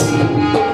Deus.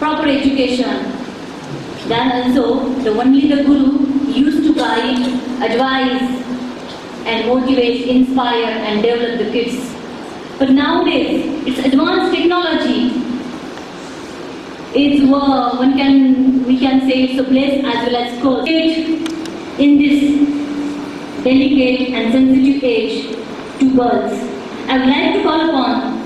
Proper education. Then also, the only the guru used to guide, advise, and motivate, inspire, and develop the kids. But nowadays, it's advanced technology. It's uh, one can we can say it's a place as well as cause. In this delicate and sensitive age to girls. I would like to call upon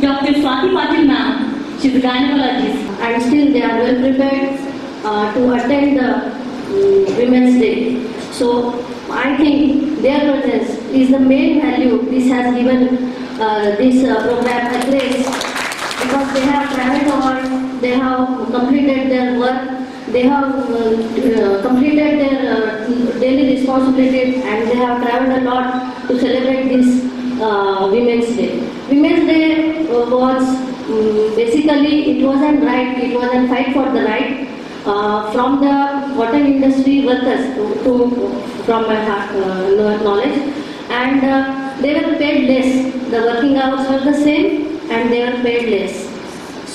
Dr. Swati Patil ma'am. She's gynecologist. and still they are well prepared uh, to attend the mm, Women's Day. So I think their presence is the main value this has given uh, this uh, program a grace because they have traveled over, they have completed their work, they have uh, uh, completed their uh, daily responsibilities and they have traveled a lot to celebrate this uh, Women's Day. Women's Day was mm, basically it wasn't right, it wasn't fight for the right uh, from the water industry workers to, to from my uh, knowledge and uh, they were paid less. The working hours were the same and they were paid less.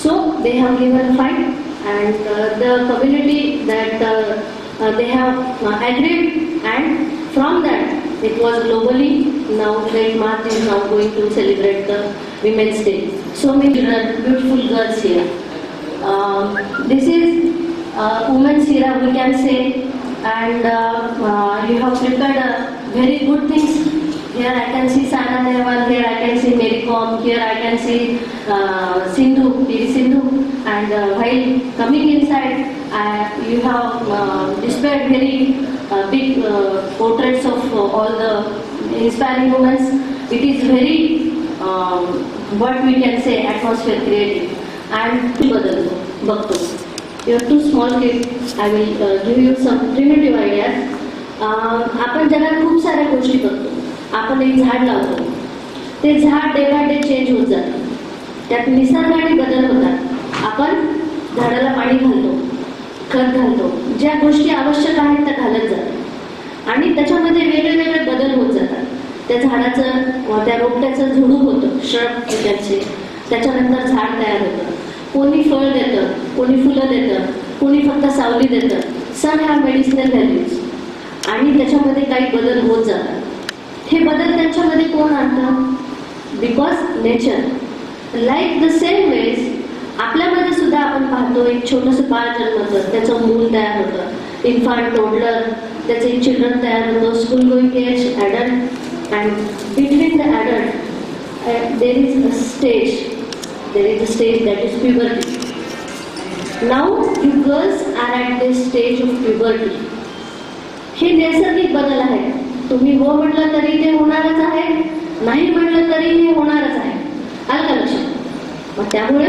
So they have given a fight and uh, the community that uh, uh, they have agreed and from that it was globally now March is now going to celebrate the Women's Day. So many uh, beautiful girls here. Um, this is uh, Women's Era we can say and uh, uh, you have prepared uh, very good things. Here I can see Sana Nehwal, here I can see Mary Kom, here I can see uh, Sindhu, PV Sindhu and uh, while coming inside uh, you have uh, displayed very uh, big uh, portraits of uh, all the inspiring women. It is very um, what we can say atmosphere creating. And बदलतो बघतो your too small kid I will give you some primitive ideas आपण जगात खूप साऱ्या गोष्टी बघतो. आपण एक झाड लावतो. ते झाड डे बाय डे चेंज होत जातं. त्यात निसर्गाने बदल होतात. आपण झाडाला पाणी घालतो खत घालतो. ज्या गोष्टी आवश्यक आहेत त्या घालत जातात आणि त्याच्यामध्ये वेगळे वेगळे बदल होत जातात. त्या झाडाचं त्या रोपट्याचं झुडूप होतं श्रब त्याचे. त्याच्यानंतर झाड तयार होतं. कोणी फळ देतं कोणी फुलं देतं कोणी फक्त सावली देतं. सम ह्या मेडिसिनल व्हॅल्यूज आणि त्याच्यामध्ये काही बदल होत जातात. हे बदल त्यांच्यामध्ये कोण आणतं? Because nature like the same ways आपल्यामध्ये सुद्धा आपण पाहतो एक छोटंसं बाळ जन्मतं त्याचं मूल तयार होतं. इन्फांट टोडलर त्याचे चिल्ड्रन तयार होतं. School going age adult and between adult, uh, there is a stage there is a stage that is puberty. Now you girls are at this stage of puberty. हे नैसर्गिक बदल आहेत तुम्ही हो म्हटलं तरी ते होणारच आहे. नाही म्हटलं तरी हे होणारच आहे. आलं का लक्षात मग त्यामुळे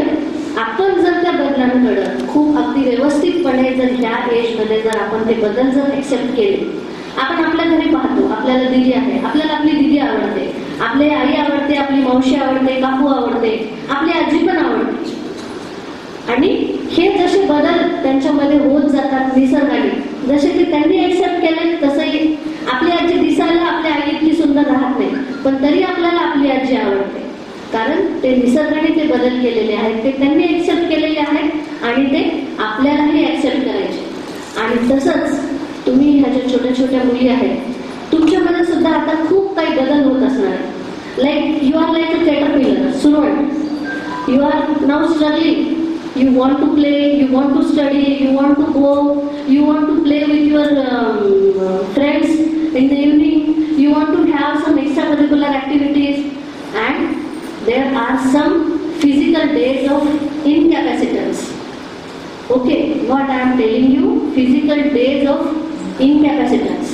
आपण जर त्या बदलांकडं खूप अगदी व्यवस्थितपणे जर ह्या एजमध्ये जर आपण ते बदल जर एक्सेप्ट केले आपण आपल्या घरी पाहतो आपल्याला दिली आहे आपल्या आपली आई आवडते आपली मावशी आवडते काकू आवडते आपली आजी पण आवडते. आणि हे जसे बदल त्यांच्यामध्ये होत जातात निसर्गाने जसे ते त्यांनी एक्सेप्ट केले तसंही आपली आजी दिसायला आपल्या आई इतकी सुंदर राहत नाही पण तरी आपल्याला आपली आजी आवडते. कारण ते निसर्गाने ते बदल केलेले आहेत ते त्यांनी एक्सेप्ट केलेले आहेत आणि ते आपल्यालाही एक्सेप्ट करायचे. आणि तसंच तुम्ही ह्या ज्या छोट्या छोट्या मुली आहेत सुद्धा आता खूप काही बदल होत असणार आहे like you are like a caterpillar सुरवंट you are now struggling you want to play you want to study you want to go you want to play with your um, uh, friends in the evening you want to have some extracurricular activities and there are some physical days of incapacitance okay what i am telling you physical days of incapacitance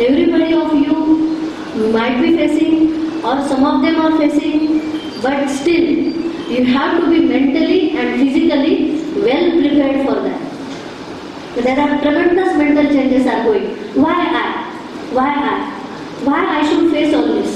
everybody of you might be facing or some of them are facing but still you have to be mentally and physically well prepared for that. There are tremendous mental changes are going. Why I? Why I? Why I should face all this?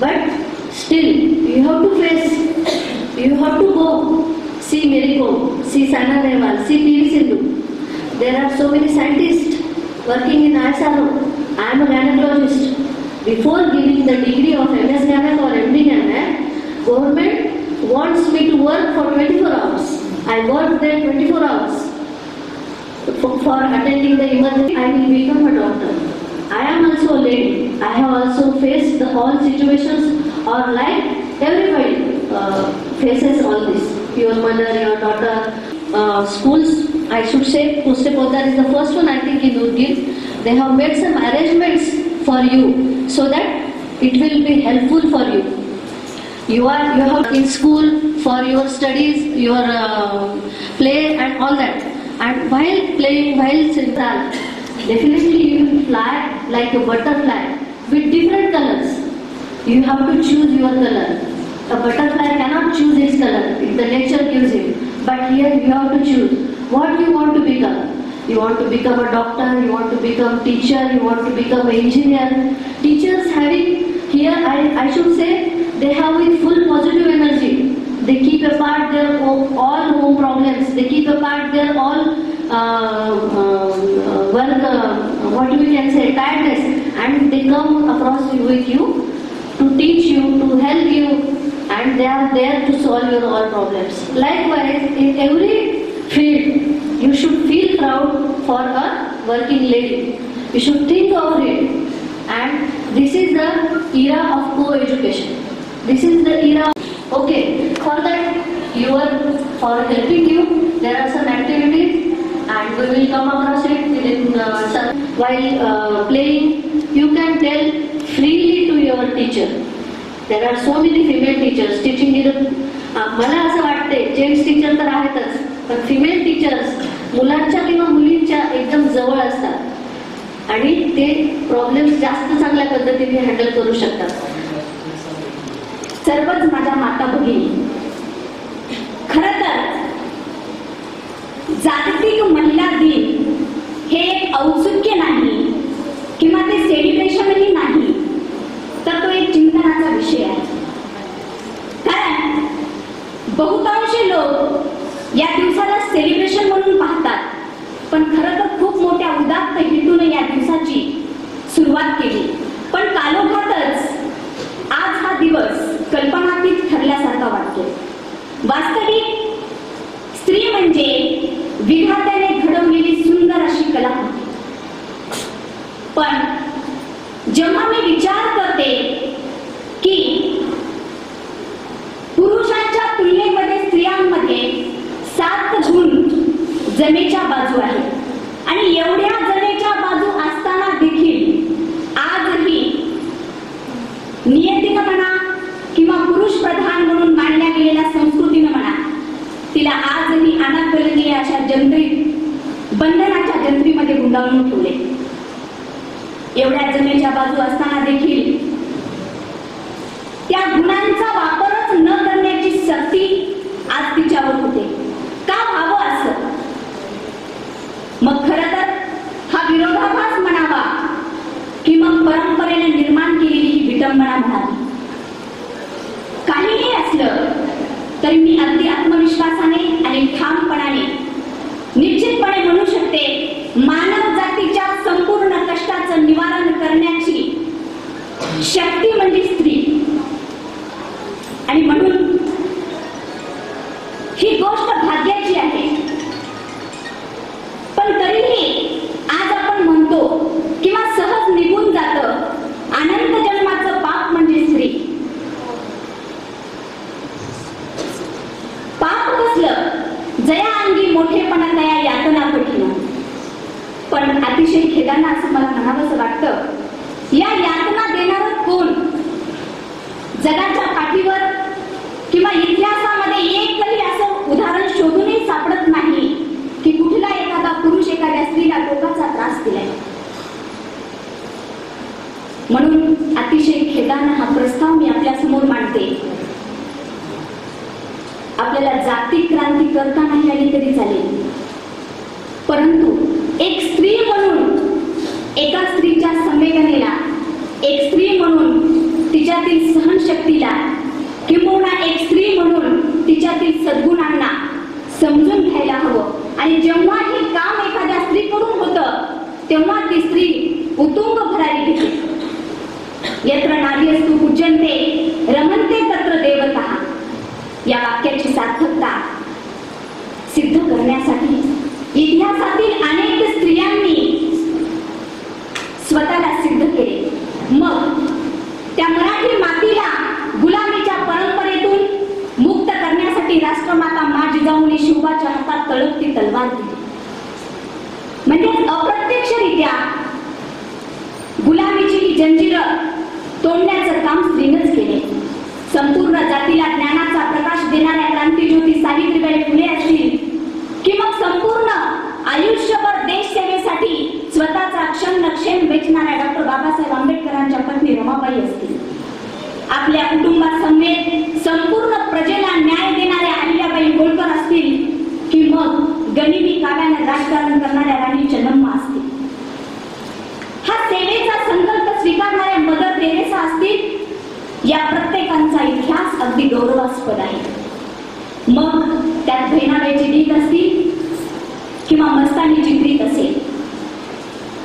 But still, you have to face. You have to go. See Mary see Sana Nehwal, see P.V. Sindhu. There are so many scientists working in ISRO. I am a gynecologist. Before giving the degree of MS Gynec or MD Gynec, government wants me to work for 24 hours. I work there 24 hours. For, for attending the emergency, I will become a doctor. I am also a lady. I have also faced the all situations or like everybody uh, faces all this. Your mother, your daughter, uh, schools, I should say, Poste Podar is the first one I think in Urgil. They have made some arrangements for you so that it will be helpful for you. You are you have in school for your studies, your uh, play and all that. And while playing, while Sintal, definitely you will fly like a butterfly with different colors. You have to choose your color. A butterfly cannot choose its color. If the nature gives him. But here you have to choose what you want to become. You want to become a doctor, you want to become a teacher, you want to become an engineer. Teachers having here I, I should say they have with full positive energy. They keep apart their home, all home problems. They keep apart their all uh, uh, work, uh, what we can say, tiredness, and they come across with you to teach you, to help you, and they are there to solve your all problems. Likewise, in every field, you should feel proud for a working lady. You should think of it. And this is the era of co-education. This is the era. Okay, for that, you are for helping you. There are some activities, and we will come across it in uh, some, while uh, playing. You can tell freely to your teacher. There are so many female teachers teaching in uh, मला असं वाटते gents teacher तर आहेतच पण female teachers मुलांच्या किंवा मुलींच्या एकदम जवळ असतात. आणि ते प्रॉब्लेम्स जास्त चांगल्या पद्धतीने हँडल करू शकतात. सर्वच माझ्या माता भगिनी खर तर जागतिक महिला दिन हे एक औत्सुक्य नाही किंवा ते सेलिब्रेशनही नाही. 雪 एवढ्या जमेच्या बाजू असताना देखील. त्या गुणांचा वापरच न करण्याची सक्ती आज तिच्यावर होते. का व्हावं असं? मग खर तर हा विरोधाभास म्हणावा की मग परंपरेने निर्माण केलेली ही विटंबना म्हणावी. काहीही असलं तरी मी अगदी आत्मविश्वासाने आणि ठामपणाने कष्टाचं निवारण करण्याची शक्ती म्हणजे स्त्री. आणि म्हणून ही गोष्ट भाग्याची आहे पण तरीही आज आपण म्हणतो किंवा सहज निघून जात अनंत जन्माचं पाप म्हणजे स्त्री पाप कसलं जया अंगी मोठेपणा तया यातना कठीण पण अतिशय खेदानं असं मला म्हणावंसं वाटतं या यातना देणार कोण जगाच्या पाठीवर किंवा इतिहासामध्ये एकही असं उदाहरण शोधूनही सापडत नाही की कुठला एखादा पुरुष एखाद्या स्त्रीला टोकाचा त्रास दिलाय म्हणून अतिशय खेदानं हा प्रस्ताव मी आपल्यासमोर मांडते. आपल्याला जागतिक क्रांती करता नाही आली तरी चालेल. परंतु एक स्त्री म्हणून एका स्त्रीच्या संवेदनेला एक स्त्री म्हणून तिच्यातील सहनशक्तीला किंबहुना एक स्त्री म्हणून तिच्यातील सद्गुणांना समजून घ्यायला हवं. आणि जेव्हा हे काम एखाद्या स्त्रीकडून होतं तेव्हा ती स्त्री उतुंग भरारी घेते यत्र नारी असतो पूजनते रमनते तत्र देवता. या वाक्याची सार्थकता सिद्ध करण्यासाठी इतिहासातील अनेक स्त्रियांनी स्वतःला सिद्ध केले. मग त्या मराठी मातीला गुलामीच्या परंपरेतून मुक्त करण्यासाठी राष्ट्रमाता मा जिजाऊने शिवबाच्या हातात तळपती तलवार दिली. म्हणजे अप्रत्यक्षरित्या गुलामीची ही तोडण्याचं काम स्त्रीनंच केले. संपूर्ण जातीला ज्ञानाचा प्रकाश देणाऱ्या क्रांतीज्योती सावित्रीबाई फुले असतील कि मग संपूर्ण आयुष्यभर देश सेवेसाठी स्वतःचा क्षण नक्षेम वेचणाऱ्या डॉक्टर बाबासाहेब आंबेडकरांच्या पत्नी रमाबाई असतील. आपल्या कुटुंबासमेत संपूर्ण प्रजेला न्याय देणाऱ्या अहिल्याबाई होळकर असतील की मग गणिती काव्याने राजकारण करणाऱ्या राणी चन्नम्मा असतील. हा सेवेचा संकल्प स्वीकारणाऱ्या मदर तेरेसा असतील या प्रत्येकांचा इतिहास अगदी गौरवास्पद आहे. मग त्यात बहिणाबाईची गीत असतील किंवा मस्तानीची प्रीत असेल.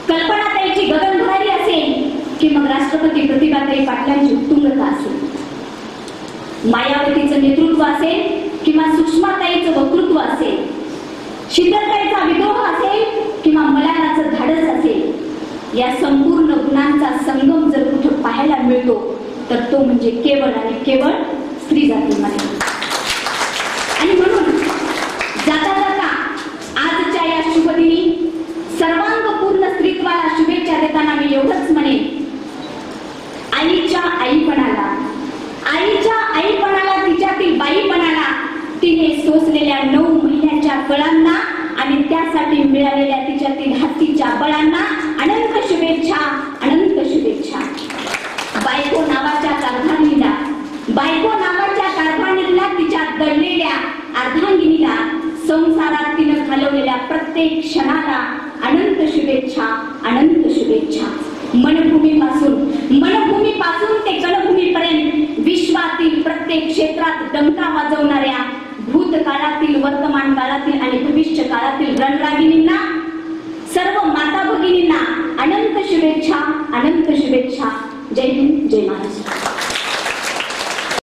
कल्पनाताईची गगनभरारी असेल की मग राष्ट्रपती प्रतिभाताई पाटलांची उत्तुंगता असेल. मायावतीचं नेतृत्व असेल किंवा सुषमाताईचं वक्तृत्व असेल. असेल या संपूर्ण गुणांचा संगम जर कुठं पाहायला मिळतो तर तो म्हणजे केवळ आणि केवळ स्त्री जातीमध्ये आणि म्हणून जाता जाता आजच्या या शुभदिनी सर्वांगपूर्ण स्त्रीत्वाला शुभेच्छा देताना मी एवढंच म्हणेन. आईच्या आईपणाला आईच्या आईपणाला तिच्यातील बाईपणाला तिने सोसलेल्या नऊ महिन्याच्या कळांना आणि त्यासाठी मिळालेल्या तिच्यातील हत्तीच्या बळांना अनंत शुभेच्छा अनंत शुभेच्छा. बायको नावाच्या कारभानीला बायको नावाच्या कारभानीला तिच्या दडलेल्या अर्धांगिनीला संसारात तिनं घालवलेल्या प्रत्येक क्षणाला अनंत शुभेच्छा अनंत शुभेच्छा. मनभूमीपासून मनभूमीपासून ते कलभूमीपर्यंत विश्वातील प्रत्येक क्षेत्रात डंका वाजवणाऱ्या भूतकाळातील वर्तमान काळातील आणि भविष्य काळातील रणरागिणींना सर्व माता भगिनींना अनंत शुभेच्छा अनंत शुभेच्छा. जय हिंद